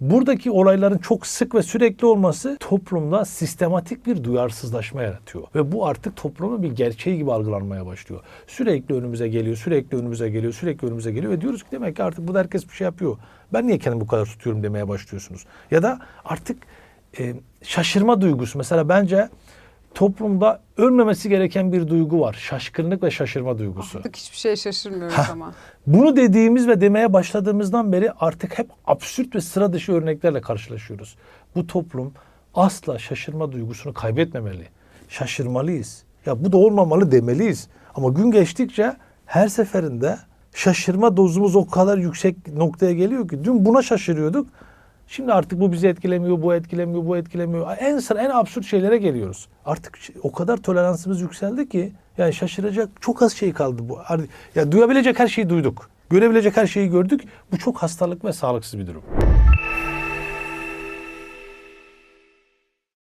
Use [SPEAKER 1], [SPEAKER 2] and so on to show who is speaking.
[SPEAKER 1] Buradaki olayların çok sık ve sürekli olması toplumda sistematik bir duyarsızlaşma yaratıyor. Ve bu artık toplumun bir gerçeği gibi algılanmaya başlıyor. Sürekli önümüze geliyor, sürekli önümüze geliyor, sürekli önümüze geliyor ve diyoruz ki demek ki artık bu herkes bir şey yapıyor. Ben niye kendimi bu kadar tutuyorum demeye başlıyorsunuz. Ya da artık e, şaşırma duygusu. Mesela bence toplumda ölmemesi gereken bir duygu var. Şaşkınlık ve şaşırma duygusu.
[SPEAKER 2] Artık hiçbir şeye şaşırmıyoruz
[SPEAKER 1] Hah.
[SPEAKER 2] ama.
[SPEAKER 1] Bunu dediğimiz ve demeye başladığımızdan beri artık hep absürt ve sıra dışı örneklerle karşılaşıyoruz. Bu toplum asla şaşırma duygusunu kaybetmemeli. Şaşırmalıyız. Ya bu da olmamalı demeliyiz. Ama gün geçtikçe her seferinde şaşırma dozumuz o kadar yüksek noktaya geliyor ki dün buna şaşırıyorduk. Şimdi artık bu bizi etkilemiyor, bu etkilemiyor, bu etkilemiyor. En sıra en absürt şeylere geliyoruz. Artık o kadar toleransımız yükseldi ki yani şaşıracak çok az şey kaldı bu. Ya duyabilecek her şeyi duyduk. Görebilecek her şeyi gördük. Bu çok hastalık ve sağlıksız bir durum.